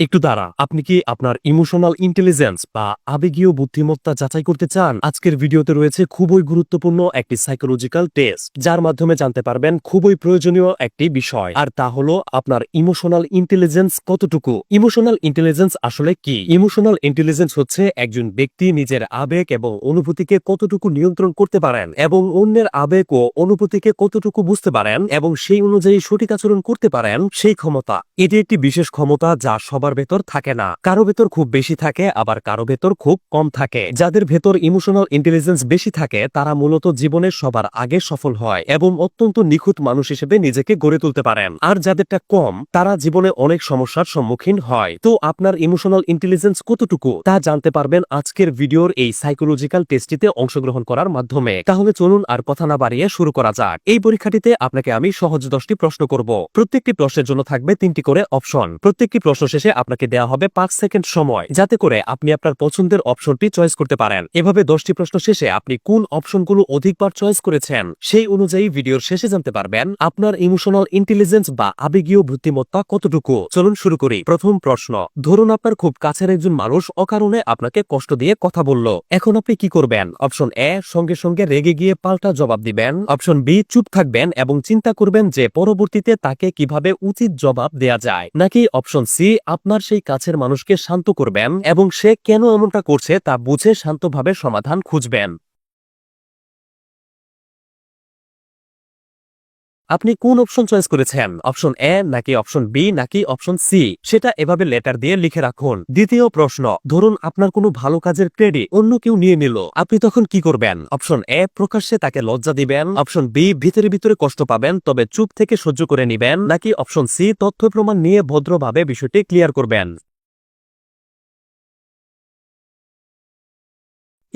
একটু দাঁড়া, আপনি কি আপনার ইমোশনাল ইন্টেলিজেন্স বা আবেগীয় বুদ্ধিমত্তা যাচাই করতে চান? আজকের ভিডিওতে রয়েছে খুবই গুরুত্বপূর্ণ একটি সাইকোলজিক্যাল টেস্ট যার মাধ্যমে জানতে পারবেন খুবই প্রয়োজনীয় একটি বিষয়। আর তা হলো আপনার ইমোশনাল ইন্টেলিজেন্স কতটুকু? ইমোশনাল ইন্টেলিজেন্স আসলে কি? ইমোশনাল ইন্টেলিজেন্স হচ্ছে একজন ব্যক্তি নিজের আবেগ এবং অনুভূতিকে কতটুকু নিয়ন্ত্রণ করতে পারেন এবং অন্যের আবেগ ও অনুভূতিকে কতটুকু বুঝতে পারেন এবং সেই অনুযায়ী সঠিক আচরণ করতে পারেন সেই ক্ষমতা। এটি একটি বিশেষ ক্ষমতা যা সবার ভেতর থাকে না। কারও ভেতর খুব বেশি থাকে, আবার কারও ভেতর খুব কম থাকে। যাদের ভেতর ইমোশনাল ইন্টেলিজেন্স বেশি থাকে, তারা মূলত জীবনের সবার আগে সফল হয় এবং অত্যন্ত নিখুঁত মানুষ হিসেবে নিজেকে গড়ে তুলতে পারেন। আর যাদেরটা কম, তারা জীবনে অনেক সমস্যার সম্মুখীন হয়। তো আপনার ইমোশনাল ইন্টেলিজেন্স কতটুকু, তা জানতে পারবেন আজকের ভিডিওর এই সাইকোলজিক্যাল টেস্টটিতে অংশগ্রহণ করার মাধ্যমে। তাহলে চলুন আর কথা না বাড়িয়ে শুরু করা যাক। এই পরীক্ষাটিতে আপনাকে আমি সহজ দশটি প্রশ্ন করব। প্রত্যেকটি প্রশ্নের জন্য থাকবে তিনটি করে অপশন। প্রত্যেকটি প্রশ্ন শেষে আপনাকে দেওয়া হবে পাঁচ সেকেন্ড সময়, যাতে করে আপনি আপনার পছন্দের অপশনটি চয়েস করতে পারেন। এভাবে দশটি প্রশ্ন শেষে আপনি কোন অপশনগুলো অধিকবার চয়েস করেছেন, সেই অনুযায়ী ভিডিওর শেষে জানতে পারবেন আপনার ইমোশনাল ইন্টেলিজেন্স বা আবেগীয় বুদ্ধিমত্তা কতটুকু। চলুন শুরু করি। প্রথম প্রশ্ন, ধরুন আপনার খুব কাছের একজন মানুষ অকারণে আপনাকে কষ্ট দিয়ে কথা বলল। এখন আপনি কি করবেন? অপশন এ, সঙ্গে সঙ্গে রেগে গিয়ে পাল্টা জবাব দিবেন। অপশন বি, চুপ থাকবেন এবং চিন্তা করবেন যে পরবর্তীতে তাকে কীভাবে উচিত জবাব দেয়া যায়। নাকি অপশন সি আপনার সেই কাছের মানুষকে শান্ত করবেন এবং সে কেন এমনটা করছে তা বুঝে শান্তভাবে সমাধান খুঁজবেন। আপনি কোন অপশন চয়েস করেছেন? অপশন এ নাকি অপশন বি নাকি অপশন সি সেটা এভাবে লেটার দিয়ে লিখে রাখুন। দ্বিতীয় প্রশ্ন, ধরুন আপনার কোনো ভালো কাজের ক্রেডিট অন্য কেউ নিয়ে নিল। আপনি তখন কি করবেন? অপশন এ প্রকাশ্যে তাকে লজ্জা দিবেন। অপশন বি ভিতরে ভিতরে কষ্ট পাবেন, তবে চুপ থেকে সহ্য করে নিবেন। নাকি অপশন সি তথ্য প্রমাণ নিয়ে ভদ্রভাবে বিষয়টি ক্লিয়ার করবেন।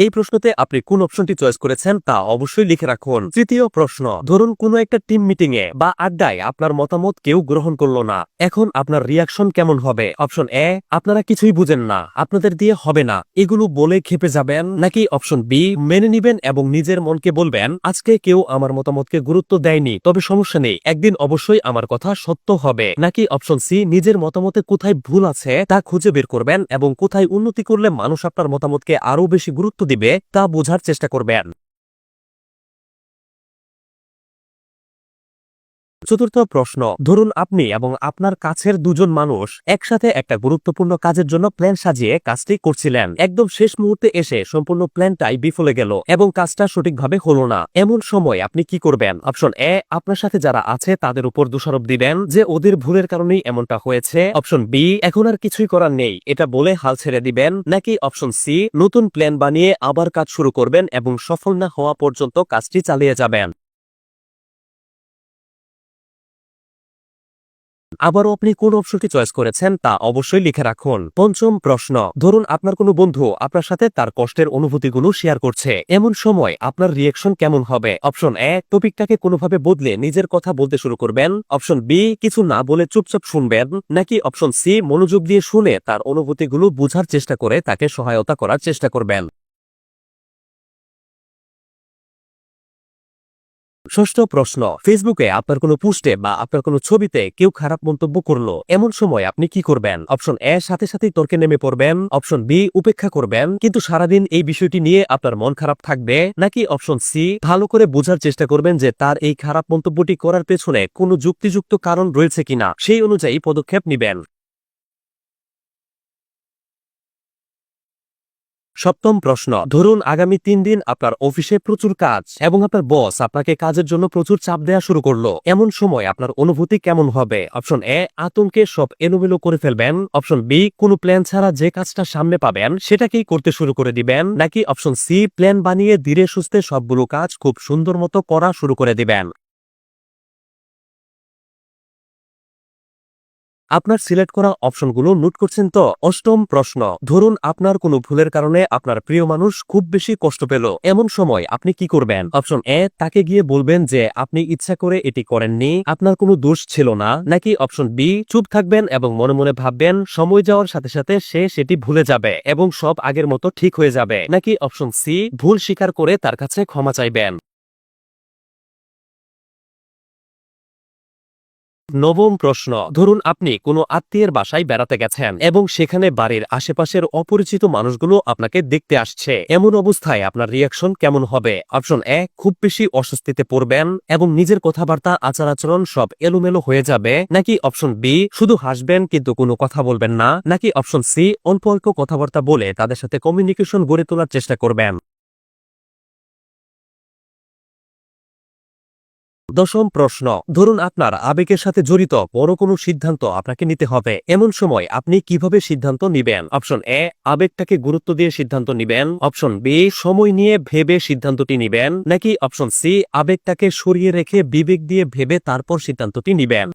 এই প্রশ্নতে আপনি কোন অপশনটি চয়েস করেছেন তা অবশ্যই লিখে রাখুন। তৃতীয় প্রশ্ন, ধরুন কোনো একটা টিম মিটিং এ বা আড্ডায় আপনার মতামত কেউ গ্রহণ করল না। এখন আপনার রিয়াকশন কেমন হবে? অপশন এ আপনারা কিছুই বুঝেন না, আপনাদের দিয়ে হবে না। এগুলো বলে খেপে যাবেন নাকি অপশন বি মেনে নিবেন এবং নিজের মনকে বলবেন, আজকে কেউ আমার মতামতকে গুরুত্ব দেয়নি, তবে সমস্যা নেই, একদিন অবশ্যই আমার কথা সত্য হবে। নাকি অপশন সি নিজের মতামতে কোথায় ভুল আছে তা খুঁজে বের করবেন এবং কোথায় উন্নতি করলে মানুষ আপনার মতামতকে আরও বেশি গুরুত্ব দিবে তা বোঝার চেষ্টা করবেন চতুর্থ প্রশ্ন, ধরুন আপনি এবং আপনার কাছের দুজন মানুষ একসাথে একটা গুরুত্বপূর্ণ কাজের জন্য প্ল্যান সাজিয়ে কাজটি করছিলেন। একদম শেষ মুহূর্তে এসে সম্পূর্ণ প্ল্যানটাই বিফলে গেল এবং কাজটা সঠিকভাবে হলো না। এমন সময় আপনি কি করবেন? অপশন এ, আপনার সাথে যারা আছে তাদের উপর দোষারোপ দিবেন যে ওদের ভুলের কারণেই এমনটা হয়েছে। অপশন বি, এখন আর কিছুই করার নেই। এটা বলে হাল ছেড়ে দিবেন। নাকি অপশন সি, নতুন প্ল্যান বানিয়ে আবার কাজ শুরু করবেন এবং সফল না হওয়া পর্যন্ত কাজটি চালিয়ে যাবেন। আবারও আপনি কোন অপশনটি চয়েস করেছেন তা অবশ্যই লিখে রাখুন। পঞ্চম প্রশ্ন, ধরুন আপনার কোনো বন্ধু আপনার সাথে তার কষ্টের অনুভূতিগুলো শেয়ার করছে। এমন সময় আপনার রিয়েকশন কেমন হবে? অপশন এ টপিকটাকে কোনোভাবে বদলে নিজের কথা বলতে শুরু করবেন। অপশন বি কিছু না বলে চুপচাপ শুনবেন। নাকি অপশন সি মনোযোগ দিয়ে শুনে তার অনুভূতিগুলো বোঝার চেষ্টা করে তাকে সহায়তা করার চেষ্টা করবেন। ষষ্ঠ প্রশ্ন ফেসবুকে আপনার কোনো পোস্টে বা আপনার কোনো ছবিতে কেউ খারাপ মন্তব্য করল, এমন সময় আপনি কি করবেন? অপশন এ, সাথে সাথেই তর্কে নেমে পড়বেন। অপশন বি, উপেক্ষা করবেন। কিন্তু সারাদিন এই বিষয়টি নিয়ে আপনার মন খারাপ থাকবে? নাকি অপশন সি, ভালো করে বোঝার চেষ্টা করবেন যে তার এই খারাপ মন্তব্যটি করার পেছনে কোনো যুক্তিযুক্ত কারণ রয়েছে কিনা? সেই অনুযায়ী পদক্ষেপ নিবেন। সপ্তম প্রশ্ন, ধরুন আগামী তিন দিন আপনার অফিসে প্রচুর কাজ এবং আপনার বস আপনাকে কাজের জন্য প্রচুর চাপ দেওয়া শুরু করল। এমন সময় আপনার অনুভূতি কেমন হবে? অপশন এ, আতঙ্কে সব এলোমেলো করে ফেলবেন। অপশন বি, কোনো প্ল্যান ছাড়া যে কাজটা সামনে পাবেন সেটাকেই করতে শুরু করে দিবেন। নাকি অপশন সি, প্ল্যান বানিয়ে ধীরে সুস্থে সবগুলো কাজ খুব সুন্দর মতো করা শুরু করে দিবেন। আপনার সিলেক্ট করা অপশনগুলো নোট করছেন তো? অষ্টম প্রশ্ন, ধরুন আপনার কোনো ভুলের কারণে আপনার প্রিয় মানুষ খুব বেশি কষ্ট পেল। এমন সময় আপনি কি করবেন? অপশন এ, তাকে গিয়ে বলবেন যে, আপনি ইচ্ছা করে এটি করেননি, আপনার কোনো দোষ ছিল না। নাকি অপশন বি, চুপ থাকবেন এবং মনে মনে ভাববেন, সময় যাওয়ার সাথে সাথে সে সেটি ভুলে যাবে এবং সব আগের মতো ঠিক হয়ে যাবে। নাকি অপশন সি, ভুল স্বীকার করে তার কাছে ক্ষমা চাইবেন। নবম প্রশ্ন। ধরুন আপনি কোনো আত্মীয়ের বাসায় বেড়াতে গেছেন এবং সেখানে বাড়ির আশেপাশের অপরিচিত মানুষগুলো আপনাকে দেখতে আসছে। এমন অবস্থায় আপনার রিয়াকশন কেমন হবে? অপশন এ খুব বেশি অস্বস্তিতে পড়বেন এবং নিজের কথাবার্তা আচার আচরণ সব এলোমেলো হয়ে যাবে। নাকি অপশন বি শুধু হাসবেন কিন্তু কোনো কথা বলবেন না? নাকি অপশন সি অল্প অল্প কথাবার্তা বলে তাদের সাথে কমিউনিকেশন গড়ে তোলার চেষ্টা করবেন? দশম প্রশ্ন। ধরুন আপনার আবেগের সাথে জড়িত বড় কোনো সিদ্ধান্ত আপনাকে নিতে হবে। এমন সময় আপনি কীভাবে সিদ্ধান্ত নিবেন? অপশন এ, আবেগটাকে গুরুত্ব দিয়ে সিদ্ধান্ত নিবেন। অপশন বি, সময় নিয়ে ভেবে সিদ্ধান্তটি নিবেন। নাকি অপশন সি, আবেগটাকে সরিয়ে রেখে বিবেক দিয়ে ভেবে তারপর সিদ্ধান্তটি নিবেন।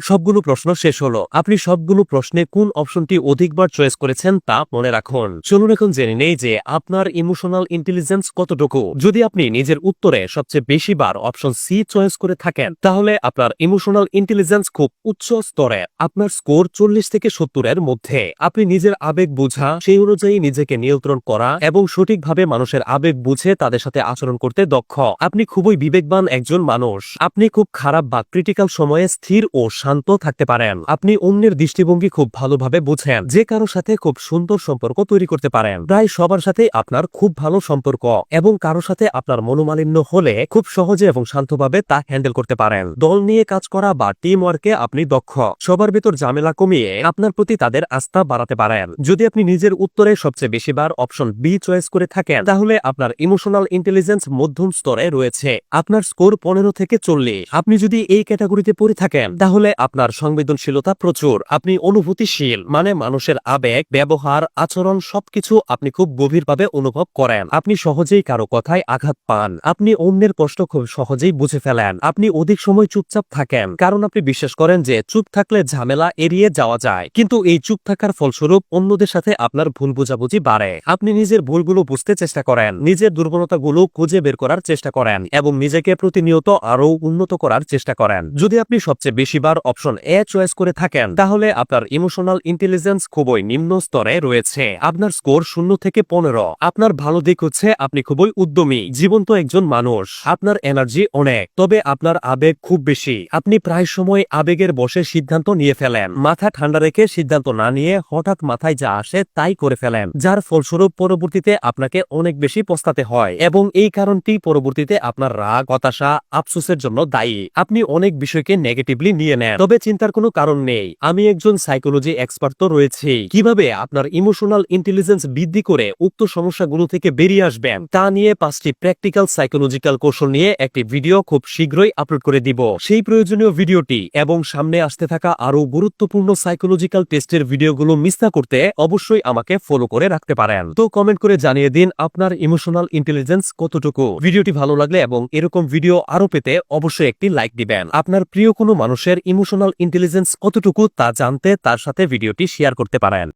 সবগুলো প্রশ্ন শেষ হলো। আপনি সবগুলো প্রশ্নে কোন অপশনটি অধিকবার চয়েস করেছেন তা মনে রাখুন। চলুন এখন জেনে নেই যে আপনার ইমোশনাল ইন্টেলিজেন্স কতটুকু। যদি আপনি নিজের উত্তরে সবচেয়ে বেশি বার অপশন সি চয়েস করে থাকেন, তাহলে আপনার ইমোশনাল ইন্টেলিজেন্স খুব উচ্চ স্তরে, আপনার স্কোর চল্লিশ থেকে সত্তরের মধ্যে। আপনি নিজের আবেগ বোঝা, সেই অনুযায়ী নিজেকে নিয়ন্ত্রণ করা এবং সঠিকভাবে মানুষের আবেগ বুঝে তাদের সাথে আচরণ করতে দক্ষ। আপনি খুবই বিবেকবান একজন মানুষ। আপনি খুব খারাপ বা ক্রিটিক্যাল সময়ে স্থির ও শান্ত থাকতে পারেন। আপনি অন্যের দৃষ্টিভঙ্গি খুব ভালোভাবে বুঝেন। যে কারোর সাথে খুব সুন্দর সম্পর্ক তৈরি করতে পারেন। প্রায় সবার সাথে আপনার খুব ভালো সম্পর্ক এবং কারোর সাথে আপনার মনোমালিন্য হলে খুব সহজে এবং শান্তভাবে তা হ্যান্ডেল করতে পারেন। দল নিয়ে কাজ করা বা টিম ওয়ার্কে আপনি দক্ষ। সবার ভেতর ঝামেলা কমিয়ে আপনার প্রতি তাদের আস্থা বাড়াতে পারেন। যদি আপনি নিজের উত্তরে সবচেয়ে বেশিবার অপশন বি চয়েস করে থাকেন, তাহলে আপনার ইমোশনাল ইন্টেলিজেন্স মধ্যম স্তরে রয়েছে। আপনার স্কোর পনেরো থেকে চল্লিশ। আপনি যদি এই ক্যাটাগরিতে পড়ে থাকেন, তাহলে আপনার সংবেদনশীলতা প্রচুর। আপনি অনুভূতিশীল মানে মানুষের আবেগ, ব্যবহার, আচরণ সবকিছু আপনি খুব গভীরভাবে অনুভব করেন। আপনি সহজেই কারও কথায় আঘাত পান। আপনি অন্যের কষ্ট খুব সহজেই বুঝে ফেলেন। আপনি অধিক সময় চুপচাপ থাকেন। কারণ আপনি বিশ্বাস করেন যে চুপ থাকলে ঝামেলা এড়িয়ে যাওয়া যায়। কিন্তু এই চুপ থাকার ফলস্বরূপ অন্যদের সাথে আপনার ভুল বোঝাবুঝি বাড়ে। আপনি নিজের ভুলগুলো বুঝতে চেষ্টা করেন। নিজের দুর্বলতাগুলো খুঁজে বের করার চেষ্টা করেন এবং নিজেকে প্রতিনিয়ত আরও উন্নত করার চেষ্টা করেন। যদি আপনি সবচেয়ে বেশিবার অপশন এ চয়েস করে থাকেন। তাহলে আপনার ইমোশনাল ইন্টেলিজেন্স খুবই নিম্ন স্তরে রয়েছে। আপনার স্কোর শূন্য থেকে পনেরো। আপনার ভালো দিক হচ্ছে আপনি খুবই উদ্যমী, জীবন্ত একজন মানুষ। আপনার এনার্জি অনেক, তবে আপনার আবেগ খুব বেশি। আপনি প্রায় সময় আবেগের বসে সিদ্ধান্ত নিয়ে ফেলেন। মাথা ঠান্ডা রেখে সিদ্ধান্ত না নিয়ে হঠাৎ মাথায় যা আসে তাই করে ফেলেন, যার ফলস্বরূপ পরবর্তীতে আপনাকে অনেক বেশি পস্তাতে হয় এবং এই কারণটি পরবর্তীতে আপনার রাগ, হতাশা, আফসোসের জন্য দায়ী। আপনি অনেক বিষয়কে নেগেটিভলি নিয়ে নেন। তবে চিন্তার কোনো কারণ নেই। আমি একজন সাইকোলজি এক্সপার্ট তো রয়েছেই। কীভাবে আপনার ইমোশনাল ইন্টেলিজেন্স বৃদ্ধি করে উক্ত সমস্যাগুলো থেকে বেরিয়ে আসবেন, তা নিয়ে পাঁচটি প্র্যাকটিক্যাল সাইকোলজিক্যাল কৌশল নিয়ে একটি ভিডিও খুব শীঘ্রই আপলোড করে দিব। সেই প্রয়োজনীয় ভিডিওটি এবং সামনে আসতে থাকা আরও গুরুত্বপূর্ণ সাইকোলজিক্যাল টেস্টের ভিডিওগুলো মিস না করতে অবশ্যই আমাকে ফলো করে রাখতে পারেন। তো কমেন্ট করে জানিয়ে দিন আপনার ইমোশনাল ইন্টেলিজেন্স কতটুকু। ভিডিওটি ভালো লাগলে এবং এরকম ভিডিও আরও পেতে অবশ্যই একটি লাইক দিবেন। আপনার প্রিয় কোনো মানুষের ইমোশনাল ইন্টেলিজেন্স কতটুকু তা জানতে তার সাথে ভিডিওটি শেয়ার করতে পারেন।